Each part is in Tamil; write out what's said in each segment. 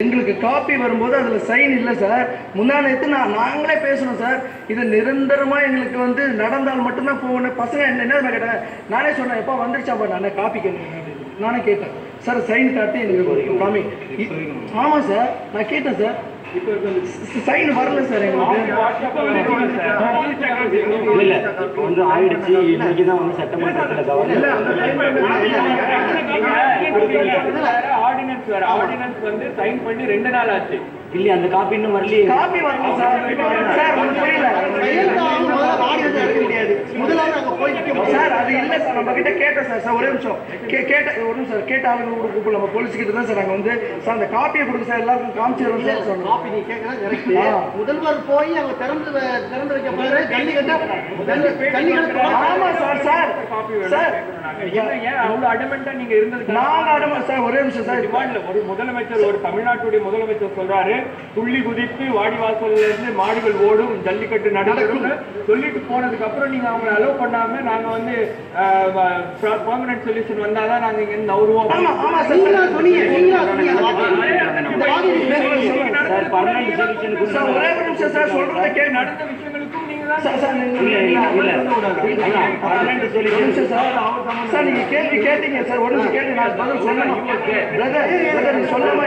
எங்களுக்கு காப்பி வரும்போது அதில் சைன் இல்லை சார் முந்தா நேத்து நான் நாங்களே பேசணும் சார் இது நிரந்தரமாக எங்களுக்கு வந்து நடந்தால் மட்டும்தான் போகணும் பசங்க என்ன என்ன தெரியுமா கேட்டாங்க? நானே சொன்னேன் எப்போ வந்துருச்சாப்பா நானே காப்பி கேட்டேன் நானே கேட்டேன். சார் சைன் காட்டி எனக்கு காமி ஆமாம் சார் நான் கேட்டேன் சார் சைன் வரல சார் எங்களுக்கு. இல்ல இல்ல வந்து ஆயிடுச்சு இன்னைக்கு தான் வந்து சட்டமன்றத்துல கவர்னர் ஆர்டினன்ஸ் வந்து சைன் பண்ணி ரெண்டு நாள் ஆச்சு. இல்லையா அந்த காப்பி இன்னும் வரலையே? காப்பி வரல சார். சார் உங்களுக்கு புரியல. சார் அது இல்ல சார். நம்ம கிட்ட கேட்டேன் சார். சார் ஒரே நிமிஷம். கே கேட்ட ஒரு நிமிஷம் சார். கேட்ட ஆளுங்க கூட நம்ம போலீஸ் கிட்ட தான் சார் நாங்க வந்து. சார் அந்த காப்பியை கொடுங்க சார். எல்லாருக்கும் காமிச்சிடுறோம் சார் சொன்னோம் காப்பி நீ. ஆ. முதல்வர் போய் அவங்க திறந்து வ- திறந்து வைக்க போறாரு. ஜல்லிக்கட்டு ஜல்லி- ஜல்லிக்கட்டு ஆமா சார் சார். சார் ஏன் அவ்வளவு அடமெண்டா நீங்க நாங்க அடமா சார் ஒரே நிமிஷம் சார் டிமாண்ட்ல ஒரு முதலமைச்சர் ஒரு தமிழ்நாட்டுடைய முதலமைச்சர் சொல்றாரு துள்ளி குதித்து வாடிவாசல்ல இருந்து மாடுகள் ஓடும் ஜல்லிக்கட்டு சொல்லிட்டு போனதுக்கு அப்புறம் நீங்க அவங்களை அலோவ் பண்ணாம நாங்க வந்து பெர்மனன்ட் சொல்யூஷன் வந்தாதான் நாங்க இங்க இருந்து நவருவோம். சார் பர்மனன்ட் சார் ஒரே நிமிஷம் சார் சொல்றத கேட்டு நடந்த தான் சார் நீங்க கேள்வி கேட்டீங்க சார் ஒரு நிமிஷம் கேட்டு நான் பதில் சொல்லணும் சொல்லாம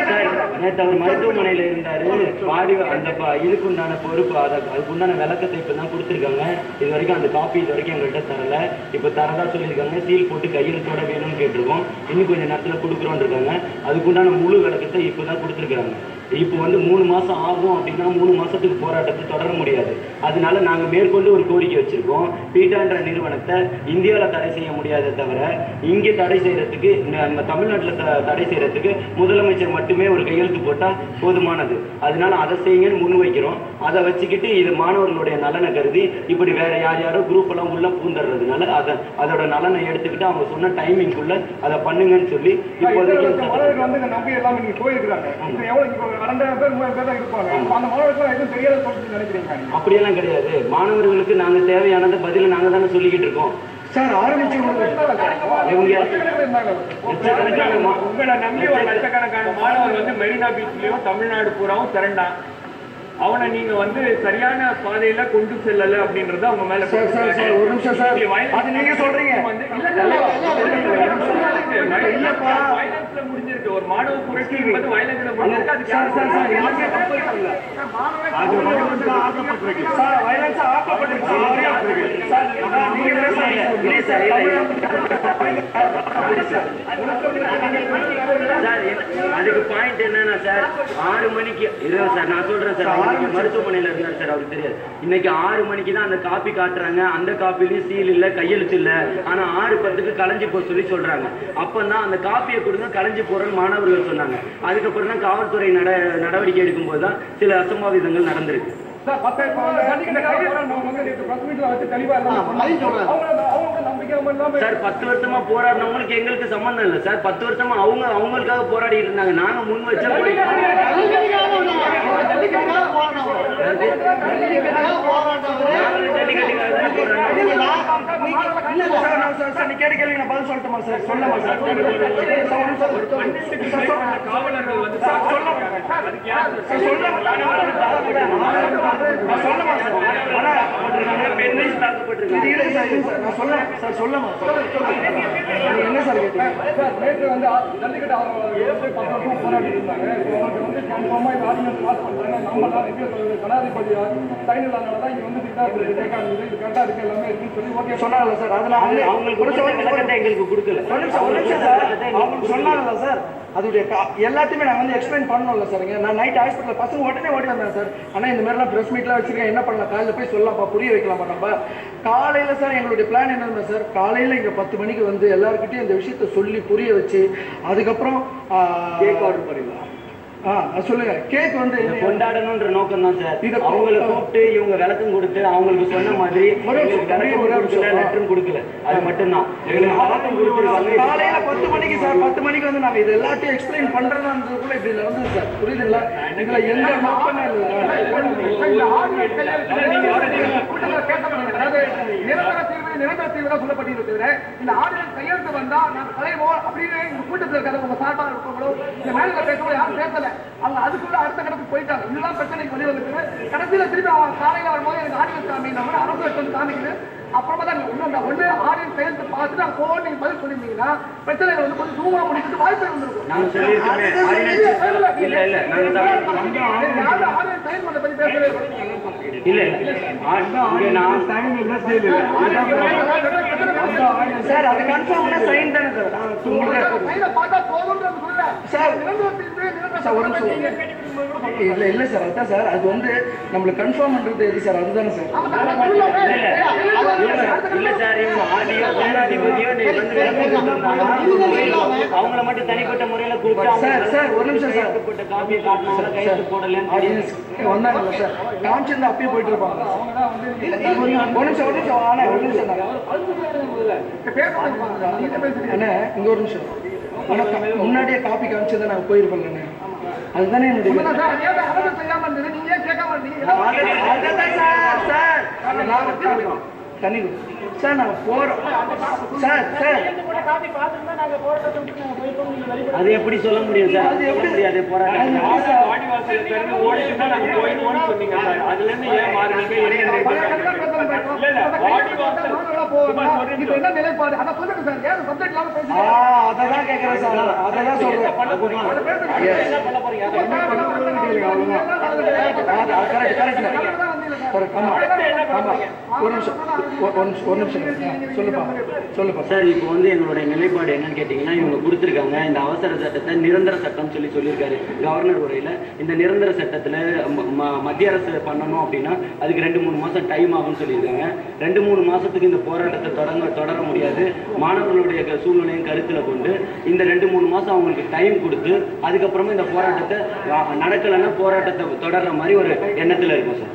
சார் நேற்று அவர் மருத்துவமனையில இருந்தாரு பாடி அந்த இதுக்குண்டான பொறுப்பு அதை அதுக்குண்டான விளக்கத்தை இப்போ தான் கொடுத்துருக்காங்க இது வரைக்கும் அந்த காப்பி இது வரைக்கும் எங்கள்கிட்ட தரல இப்போ தரதா சொல்லியிருக்காங்க சீல் போட்டு கையெழுத்தோட வேணும்னு கேட்டிருக்கோம் இன்னும் கொஞ்சம் நேரத்தில் கொடுக்குறோன்னு இருக்காங்க அதுக்குண்டான முழு விளக்கத்தை இப்போ தான் கொடுத்துருக்காங்க இப்போ வந்து மூணு மாசம் ஆகும் அப்படின்னா மூணு மாசத்துக்கு போராட்டத்தை தொடர முடியாது. அதனால நாங்க மேற்கொண்டு ஒரு கோரிக்கை வச்சிருக்கோம். பீட்டான்ற நிறுவனத்தை இந்தியாவில் தடை செய்ய முடியாதே தவிர இங்கே தடை செய்யறதுக்கு ந- நம்ம தமிழ்நாட்டில் த- தடை செய்யறதுக்கு முதலமைச்சர் மட்டுமே ஒரு கையெழுத்து போட்டா போதுமானது. அதனால அதை செய்யுங்கன்னு முன் வைக்கிறோம். அதை வச்சுக்கிட்டு இது மாணவர்களுடைய நலனை கருதி இப்படி வேற யார் யாரோ குரூப் எல்லாம் உள்ள பூந்துடுறதுனால அதை அதோட நலனை எடுத்துக்கிட்டு அவங்க சொன்ன டைமிங்குள்ள அதை பண்ணுங்கன்னு சொல்லி இப்போதைக்கு ரெண்டாயிரம் பேர் மூவாயிரம் பேர் தான் இருப்பாங்க அந்த மாணவர்கள் எதுவும் தெரியாத நினைக்கிறீங்க நீங்க அப்படியெல்லாம் கிடையாது. மாணவர்களுக்கு நாங்க தேவையானதை பதில நாங்க தானே சொல்லிக்கிட்டு இருக்கோம். சார் ஆரம்பிச்சு உங்களை நம்பி ஒரு லட்சக்கணக்கான மாணவர் வந்து மெரினா பீச்லயும் தமிழ்நாடு பூராவும் திரண்டான் அவனை நீங்க வந்து சரியான பாதையில கொண்டு செல்லல அப்படின்றது அவங்க மேல சார் சார் சார் ஒரு நிமிஷம் சார் அது நீங்க சொல்றீங்க வந்து இல்ல இல்ல இல்லப்பா. வயலன்ஸ்ல முடிஞ்சிருக்கு ஒரு மாணவ புரட்சி என்பது வயலன்ஸ்ல முடிஞ்சிருக்கு அது சார் சார் சார் யாருமே தப்பு இல்ல சார் வயலன்ஸ் ஆக்கப்பட்டிருக்கு சார் நீங்க இல்லை சார் சார் அதுக்கு பாயிண்ட் என்னன்னா சார் ஆறு மணிக்கு இருங்க சார் நான் சொல்றேன் சார் அவர் இன்னைக்கு மருத்துவமனையில இருந்தார் சார் அவருக்கு தெரியாது. இன்னைக்கு ஆறு மணிக்கு தான் அந்த காப்பி காட்டுறாங்க. அந்த காப்பிலையும் சீல் இல்ல கையெழுத்து இல்ல. ஆனா ஆறு பத்துக்கு கலைஞ்சு போக சொல்லி சொல்றாங்க. அப்பதான் அந்த காப்பியை கொடுங்க கலைஞ்சு போறேன்னு மாணவர்கள் சொன்னாங்க. அதுக்கப்புறம் தான் காவல்துறை நட நடவடிக்கை எடுக்கும்போது தான் சில அசம்பாவிதங்கள் நடந்திருக்கு. சார் பத்து சார் பத்து வருஷமா போராடினவங்களுக்கு எங்களுக்கு சம்பந்தம் இல்லை சார் பத்து வருஷமா அவங்க அவங்களுக்காக போராடிட்டு இருந்தாங்க நாங்க முன் வச்ச காவலர்கள் வந்து என்ன சார் கேட்டீங்க? சார், நேற்று வந்து ஆ- ஜல்லிக்கட்டு அவங்க வந்து பத்து வருஷம் போராடி இருந்தாங்க இப்போ அவங்களுக்கு வந்து கன்ஃபார்மா இந்த ஆர்டினன்ஸ் பாஸ் பண்றாங்க. நம்ம தான் எப்படி சொல்றது ஜனாதிபதி சைன் இல்லாதனால தான் இங்க வந்து திட்டா கேட்காது இது கரெக்டா இருக்கு எல்லாமே இருக்குன்னு சொல்லி ஓகே சொன்னாங்கல்ல சார். அதனால அவங்க- அவங்களுக்கு ஒரு கொடுத்த நிமிஷம், விளக்கத்தை எங்களுக்கு கொடுக்கல. ஒரு நிமிஷம் ஒரு நிமிஷம் சார். அவங்களுக்கு சொன்னாங்கல்ல சார். அதோடைய எல்லாத்தையுமே நான் வந்து எக்ஸ்பிளைன் பண்ணணும்ல சார் நான் நைட் ஹாஸ்பிட்டல் பசங்க உடனே ஓடி வந்தேன் சார். ஆனால் இந்த மாதிரிலாம் ப்ரெஸ் மீட்லாம் வச்சிருக்கேன். என்ன பண்ணலாம்? காலையில் போய் சொல்லலாம்ப்பா புரிய வைக்கலாமா நம்ம. காலையில் சார் எங்களுடைய பிளான் என்னன்னா சார்? காலையில் இங்கே பத்து மணிக்கு வந்து எல்லாருக்கிட்டையும் இந்த விஷயத்த சொல்லி புரிய வச்சு அதுக்கப்புறம் பண்ணிடலாம் ஆ அது சொல்லுங்க. கேக் வந்து இதை கொண்டாடணுன்ற நோக்கம் தான் சார். இதை- அவங்கள கூப்பிட்டு இவங்க விளக்கம் கொடுத்து அவங்களுக்கு சொன்ன மாதிரி ஒரு நிமிஷம், எங்களுக்கு விளக்கம் ஒரு நிமிஷம். கொடுக்கல லெட்டரும் கொடுக்கல. அது மட்டும்தான். காலையில பத்து மணிக்கு சார் பத்து மணிக்கு வந்து நாங்க இது எல்லாத்தையும் எக்ஸ்பிளைன் இப்படி நடந்தது சார். புரியுதுங்களா? இதுல எந்த நோக்கமே இல்லை. நிரந்தர தீர்வு தான் சொல்லப்பட்டிருக்கிறது இந்த ஆடியோ கையெழுத்து வந்தா நாங்க கலைவோம் அப்படின்னு இந்த கூட்டத்தில் இருக்கிற உங்க இருக்கவங்களோ இந்த மேல பேசும்போது யாரும் பேசல. அவங்க அதுக்குள்ள அடுத்த கடத்துக்கு போயிட்டாங்க. இதுதான் பிரச்சனைக்கு வெளியே வந்துருக்கு கடைசியில திருப்பி அவங்க காலையில வரும்போது எனக்கு காமிங்க நம்ம அரசு வந்து காமிக்குது. அப்புறமா தான் நீங்க ஒண்ணு அந்த ஒண்ணு ஆடியோ கையெழுத்து பார்த்துட்டு அவங்க போன் நீங்க பதில் சொல்லியிருந்தீங்கன்னா பிரச்சனைகள் வந்து கொஞ்சம் சுமூகமா முடிக்கிறது வாய்ப்பு இருந்திருக்கும். நாங்க சொல்லியிருக்கோமே ஆர்டினன்ஸ் இல்ல இல்ல பத்தி பேசவே இல்லை. இல்ல இல்ல நான் சார் அது கன்ஃபார்ம்னா சைன் தானே சார் நான் பார்த்தா போதும்ன்றது சொல்லல. சார். சார், ஒரு நிமிஷம். இல்ல இல்ல சார் அதான் சார் அது வந்து நம்மளுக்கு கன்ஃபார்ம் பண்றது எது சார் அதுதானே சார். இல்ல சார் இவங்க அவங்கள மட்டும் தனிப்பட்ட முறையில கூப்பிட்டு சார், சார், ஒரு நிமிஷம் சார். போட்ட காப்பியை காட்டினாங்க கையெழுத்து போடலன்னு வந்தாங்கல்ல சார் காமிச்சிருந்தா அப்பயே போயிட்டு இருப்பாங்க. ஒரு நிமிஷம் ஒரு நிமிஷம் ஆனா ஒரு நிமிஷம் அண்ணே இங்க ஒரு நிமிஷம். முன்னாடியே காப்பி காமிச்சதை நாங்க போயிருப்போம்ல அதுதானே என்னுடைய அது? அது- நான் தண்ணி. சார் நாங்க போறோம். Sir sir. அது எப்படி சொல்ல முடியும் சார்? அது எப்படி? முடியாது போராட்டம்? என்ன நிலைப்பாடு? அதை சொல்லுங்க சார். அததான் கேக்குறேன் சார். அததான் சொல்றேன். என்ன பண்ண போறீங்க? என்ன அது கரெக்ட் கரெக்ட் சார். ஒரு நிமிஷம் ஒரு நிமிஷம் சொல்லுப்பா சொல்லுப்பா சார் இப்போ வந்து எங்களுடைய நிலைப்பாடு என்னன்னு கேட்டிங்கன்னா இவங்க கொடுத்துருக்காங்க. இந்த அவசர சட்டத்தை நிரந்தர சட்டம் சொல்லி சொல்லியிருக்காரு கவர்னர் உரையில். இந்த நிரந்தர சட்டத்தில் மத்திய அரசு பண்ணணும் அப்படின்னா அதுக்கு ரெண்டு மூணு மாதம் டைம் ஆகும்னு சொல்லியிருக்காங்க. ரெண்டு மூணு மாதத்துக்கு இந்த போராட்டத்தை தொடங்க தொடர முடியாது. மாணவர்களுடைய சூழ்நிலையும் கருத்தில் கொண்டு இந்த ரெண்டு மூணு மாதம் அவங்களுக்கு டைம் கொடுத்து அதுக்கப்புறமா இந்த போராட்டத்தை நடக்கலைன்னா போராட்டத்தை தொடர்ற மாதிரி ஒரு எண்ணத்தில் இருக்கும் சார்.